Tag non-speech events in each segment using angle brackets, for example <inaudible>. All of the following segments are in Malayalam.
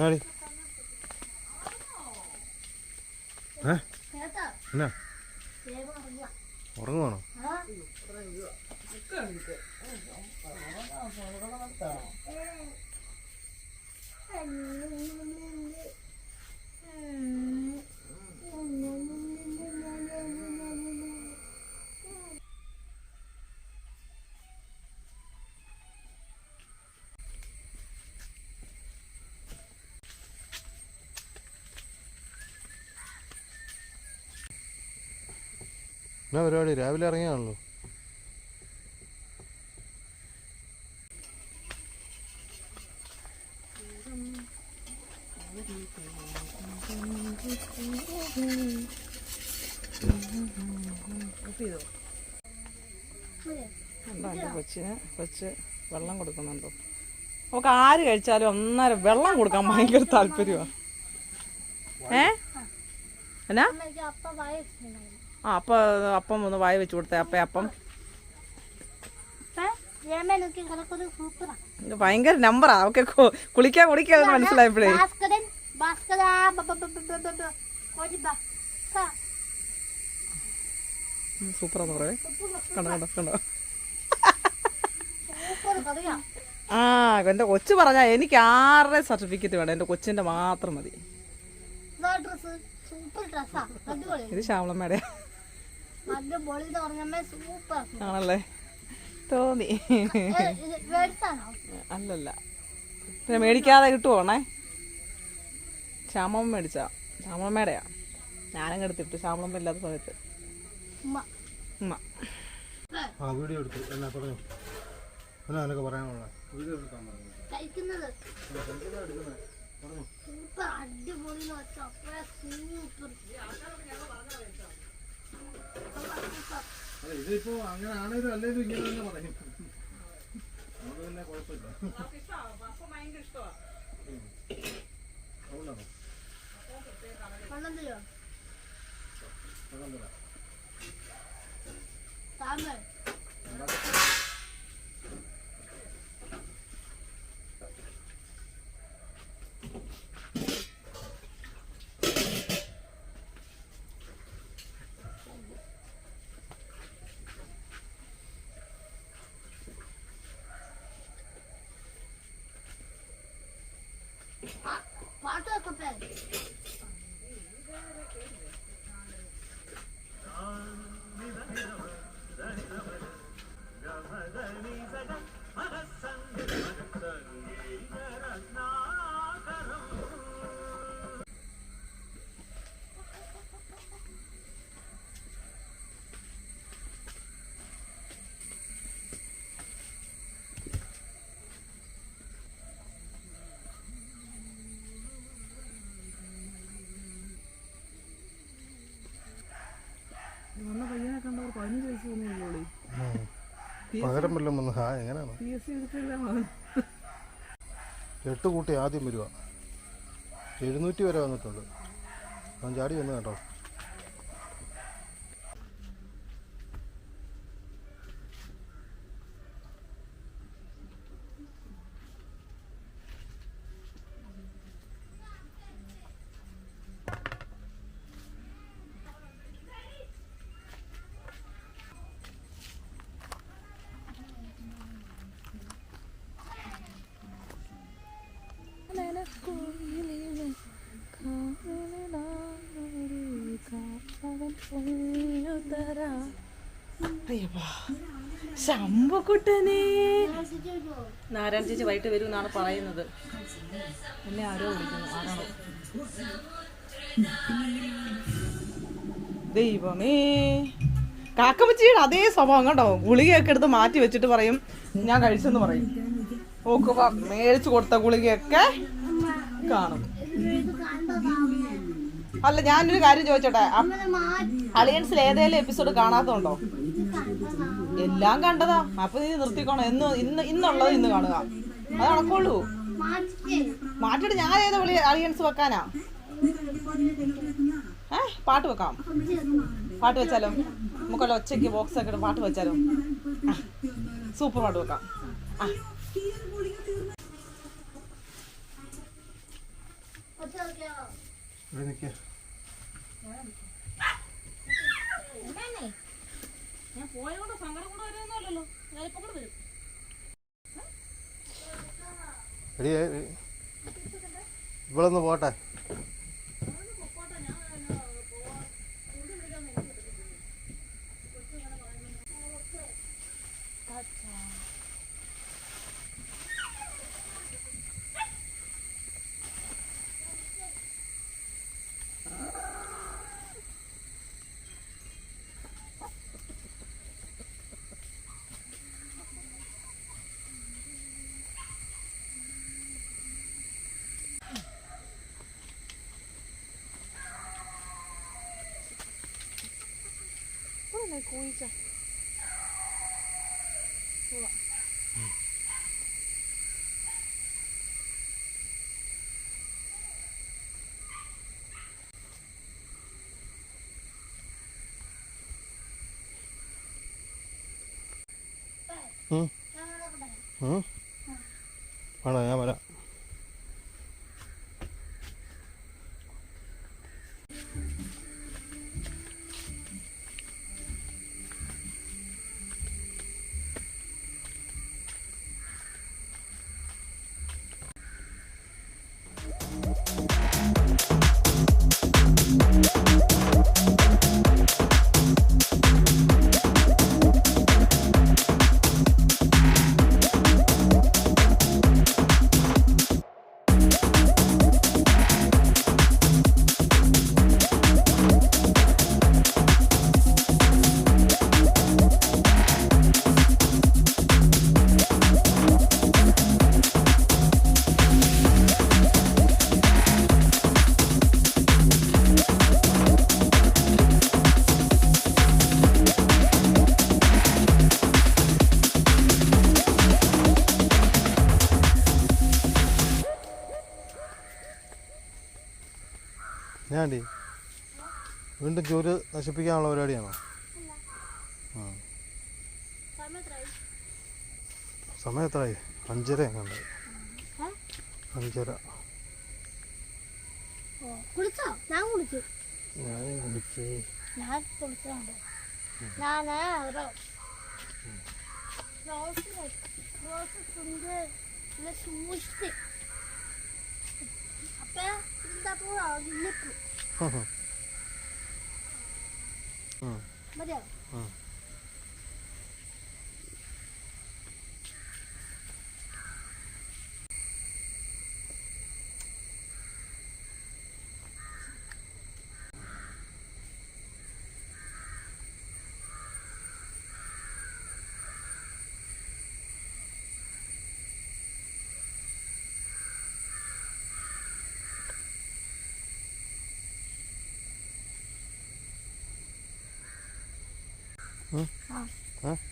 എന്നാടി ഏ? എന്നാ? ഉറങ്ങുവാണോ? എന്നാ പരിപാടി? രാവിലെ ഇറങ്ങിയാണല്ലോ. കൊച്ചിന് കൊച്ച് വെള്ളം കൊടുക്കുന്നുണ്ടോ. നമുക്ക് ആര് കഴിച്ചാലും ഒന്നര വെള്ളം കൊടുക്കാൻ ഭയങ്കര താല്പര്യമാണ് ഏ? എന്നാ? ആ അപ്പം അപ്പം ഒന്ന് വായ വെച്ച് കൊടുത്തേ അപ്പം അപ്പം. ഭയങ്കര നമ്പറാ ഓക്കെ കുളിക്കാൻ കുടിക്കാന്ന് മനസ്സിലായപ്പോഴേ. സൂപ്പറാന്ന് പറയേ. കണ്ടോ കണ്ടോ കണ്ടോ. ആ എന്റെ കൊച്ചു പറഞ്ഞ എനിക്ക് ആരുടെ സർട്ടിഫിക്കറ്റ് വേണം? എന്റെ കൊച്ചിന്റെ മാത്രം മതി. ഇത് ശ്യാമളമ്മയുടെ അടിപൊളി എന്ന് പറഞ്ഞമ്മേ സൂപ്പർ ആണല്ലേ? തോന്നി. അല്ലല്ല. പിന്നെ മേടിക്കാതെ കിട്ടുവോണേ? ശ്യാമം മേടിച്ചാ ശ്യാമമ്മയുടെയാ ഞാനങ്ങ് എടുത്തിട്ട് ശ്യാമളമ്മ ഇല്ലാത്ത സമയത്ത്. ഉമ്മ. ഉമ്മ. ആ വീഡിയോ എടുത്തു. എന്നാ പറഞ്ഞു? എന്നാ നിനക്ക് പറയാനുള്ള വീഡിയോ എടുക്കാൻ പറഞ്ഞു? കഴിക്കുന്നത്? സൂപ്പർ അടിപൊളി എന്ന് വെച്ചാൽ അപ്പഴേ സൂപ്പർ ഇതിപ്പോ അങ്ങനെ ആണേലും അല്ലേലും ഇങ്ങനെ തന്നെ പറയും. അതുകൊണ്ട് പിന്നെ കുഴപ്പമില്ല. അതുകൊണ്ടാണോ? വെള്ളം തരാം താമര പാട്ട് പതിനഞ്ച് വയസ്സ് പകരം വല്ലതും വന്ന് ഹാ എങ്ങനെയാണ്? പി എസ് സി എടുത്തില്ല എട്ട് കൂട്ടി ആദ്യം വരുവാ. എഴുന്നൂറ്റി വരെ വന്നിട്ടുണ്ട്. അവൻ ചാടി വന്നു കേട്ടോ. ശമ്പക്കുട്ടനെ നാരായണ ചേച്ചി വൈകിട്ട് വരും എന്നാണ് പറയുന്നത്. എന്നെ ആരോ വിളിക്കുന്നു. ആരാണോ? ദൈവമേ. കാക്കമ്മച്ചിയുടെ അതേ സ്വഭാവം കണ്ടോ? ഗുളികയൊക്കെ എടുത്ത് മാറ്റി വെച്ചിട്ട് പറയും ഞാൻ കഴിച്ചെന്ന് പറയും. ഓക്കുക മേടിച്ചു കൊടുത്ത ഗുളികയൊക്കെ കാണും. അല്ല ഞാനൊരു കാര്യം ചോദിച്ചോട്ടെ? അലയൻസിൽ അളിയൻസിൽ ഏതേലും എപ്പിസോഡ് കാണാത്തതുണ്ടോ? എല്ലാം കണ്ടതാ. അപ്പൊ നീ നിർത്തിക്കോണം. എന്ന് ഇന്ന് ഇന്നുള്ളത് ഇന്ന് കാണുക. അത് നടക്കുള്ളൂ. മാറ്റിട്ടേ ഞാൻ ഏത് വിളി അളിയൻസ് വെക്കാനാ? ഏ? പാട്ട് വെക്കാം. പാട്ട് വെച്ചാലോ? നമുക്കല്ല ഒച്ചയ്ക്ക് ബോക്സ് ഒക്കെ ഇട്ട് പാട്ട് വെച്ചാലോ? സൂപ്പർ പാട്ട് വെക്കാം. ആ. നോക്കിയാലോ ഞാൻ കൂടെ വരും. ഇവളൊന്ന് പോട്ടെ. കൂയിച്ച. ഞാണ്ടി വീണ്ടും ചൂര് നശിപ്പിക്കാനുള്ള പരിപാടിയാണോ? ആ. സമയം എത്രയായി അഞ്ചര എങ്ങാണ്ട്. അഞ്ചര. കുളിച്ചോ? ഞാൻ കുളിച്ചു. ഞാൻ ഞാൻ കുളിച്ചോണ്ട്. ഞാൻ റോസ് റോസ് സൂക്ഷിച്ച് അപ്പൊ എന്താ പോവാ നിൽക്കും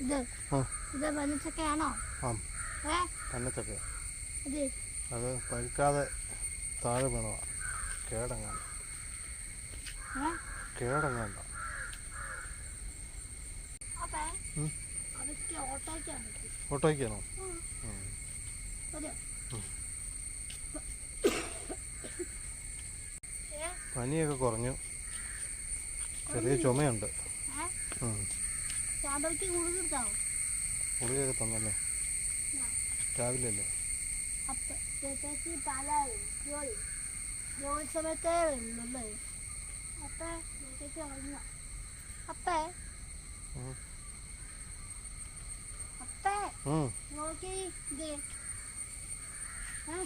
ഇത്. ഇത് ഏ? അത്. പഴുക്കാതെ താഴെ വീണതാ. കേടങ്ങാണ്ട. കേടങ്ങാണ്ട. ഓട്ടോയ്ക്കാണ്? പനിയൊക്കെ കുറഞ്ഞു. ചെറിയ ചുമയുണ്ട്. ഏ ഉം. സാമ്പത്തിക കൂടുതൽ കിട്ടാവോ ഗുളികയൊക്കെ തന്നല്ലേ? രാവിലെ അല്ലേ അപ്പ ചേട്ടാക്കി പല ജോലി ജോലി സമയത്തേ വരുള്ളൂ അപ്പേ ചേട്ടാക്കി ഉറങ്ങ അപ്പേ. അപ്പേ. നോക്കി ഇത്. ഏ?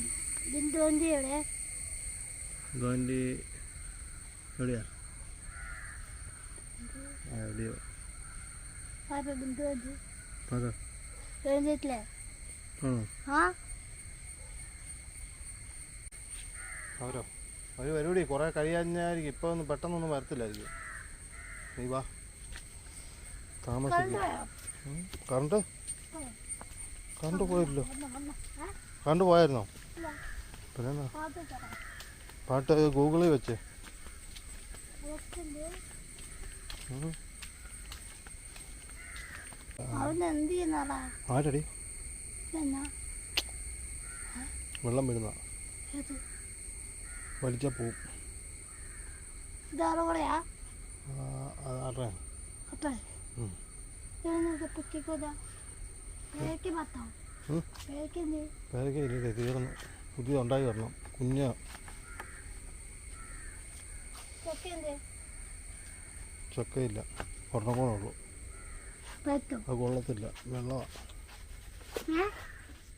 ബി- ബിന്ദു വണ്ടി എവിടെ ഗോണ്ടി എവിടെയാ എഴുന്നേറ്റില്ലേ. ആ. അവരോ? അവർ വരൂടി കുറേ കഴിയാഞ്ഞായിരിക്കും. ഇപ്പൊ ഒന്നും പെട്ടെന്നൊന്നും വരത്തില്ലായിരിക്കും. നീ വാ. താമസിക്കും. കണ്ടോ കറണ്ട്? പോയില്ലോ. കണ്ടുപോയായിരുന്നോ പോയായിരുന്നോ? പിന്നെ? പാട്ട് ഗൂഗിളിൽ വെച്ച്. ആരടി? വെള്ളം വരുന്ന. വലിച്ച പോവും അപ്പേ പൊക്കിക്കൂല പേരയ്ക്ക് പത്താം ഉം. പേരയ്ക്ക് എന്ത് പേരൊക്കെ ഇല്ലേ തീർന്നു പുതിയത് ഉണ്ടായി വരണം. കുഞ്ഞ. ചക്കയില്ല. ഒരെണ്ണം കൂടെ ഉള്ളൂ. അത് കൊള്ളത്തില്ല. വെള്ളമാണ്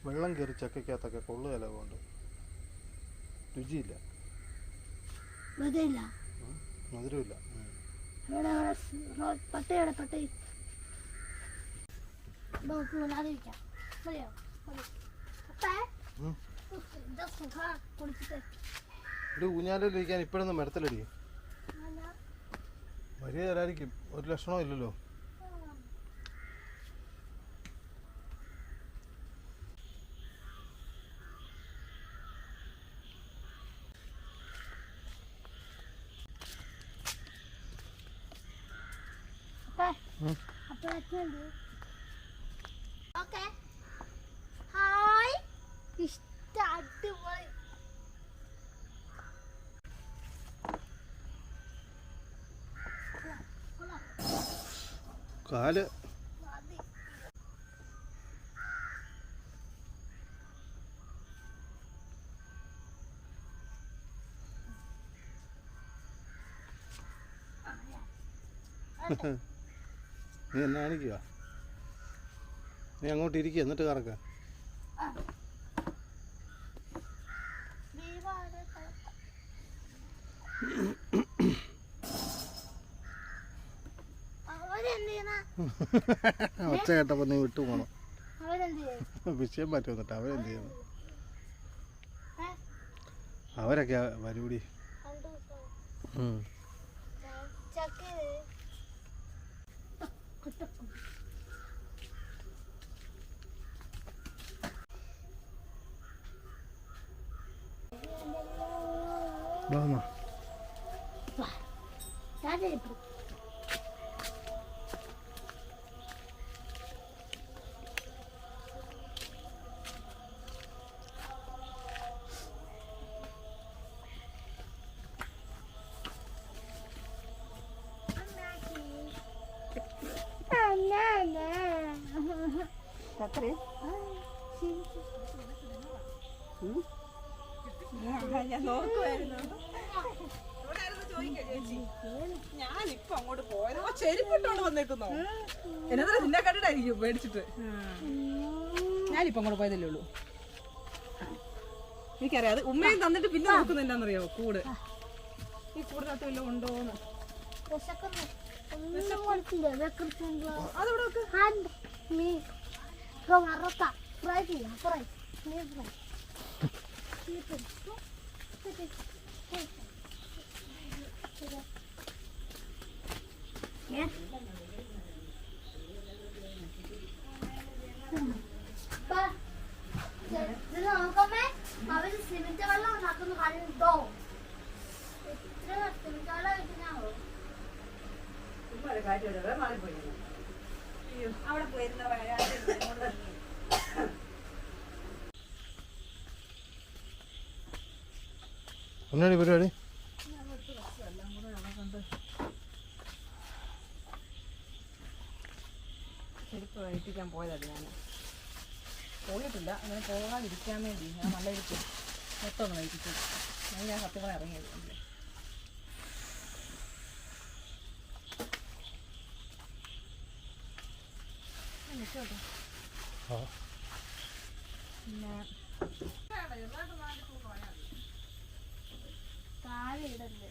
വെള്ളം കയറി ചക്കയ്ക്കകത്തൊക്കെ കൊള്ളുകയില്ല കൊണ്ട് രുചിയില്ല. മധുരമില്ല? പട്ടയുടെ പട്ടയിൽ. നമുക്ക് മുന്നാതിരിക്കാം മതിയോ മതി അപ്പേ ഊഞ്ഞാലിരിക്കാൻ ഇപ്പോഴൊന്നും മരത്തിലടി വലിയ തരായിരിക്കും. ഒരു ലക്ഷണവും ഇല്ലല്ലോ. അപ്പേ ഉം. അപ്പേ എത്തുന്നുണ്ട് ഓക്കെ ഹായ് ഇഷ്ട അടിപൊളി. കാൽ. നീ എന്നെ കാണിക്കുക നീ അങ്ങോട്ട് ഇരിക്കുക എന്നിട്ട് കറക്ക. <laughs> ഒച്ച കേട്ടപ്പോൾ നീ വിട്ടു പോണം. <laughs> വിഷയം മാറ്റി വന്നിട്ട് അവരെന്ത് ചെയ്യുന്നു? അവരൊക്കെ പരിപാടി ഞാൻ നോക്കുമായിരുന്നു ഞാനിപ്പോ അങ്ങോട്ട് പോയത്. ഓ ചെരുപ്പിട്ടോണ്ട് വന്നേക്കുന്നോ. എന്നത്ര നിന്നെ കണ്ടിട്ടായിരിക്കും മേടിച്ചിട്ട് ഞാനിപ്പോ അങ്ങോട്ട് പോയതല്ലേ ഉള്ളൂ. എനിക്കറിയാം അത് ഉമ്മയും തന്നിട്ട് പിന്നെ നോക്കുന്നില്ലെന്നറിയോ എന്താണെന്നറിയോ? കൂട്. ഈ കൂടിനകത്ത് വല്ലതും ഉണ്ടോന്ന്. Рома, рота, пройди, пройди. Не знаю. Не знаю. Нет? Па, ты нам коме? Маме же сливинте вала, അവിടെ പരിപാടി ചെരുപ്പ് പോയതല്ല ഞാൻ പോയിട്ടില്ല. അങ്ങനെ പോകാതിരിക്കാൻ വേണ്ടി ഞാൻ നല്ല ഇരിക്കും മൊത്തം ഒന്ന് കഴിപ്പിച്ചു ഞാൻ ഞാൻ സത്യം കൂടെ ഇറങ്ങിയത് ആ. പിന്നെ താഴെ ഇടല്ലേ?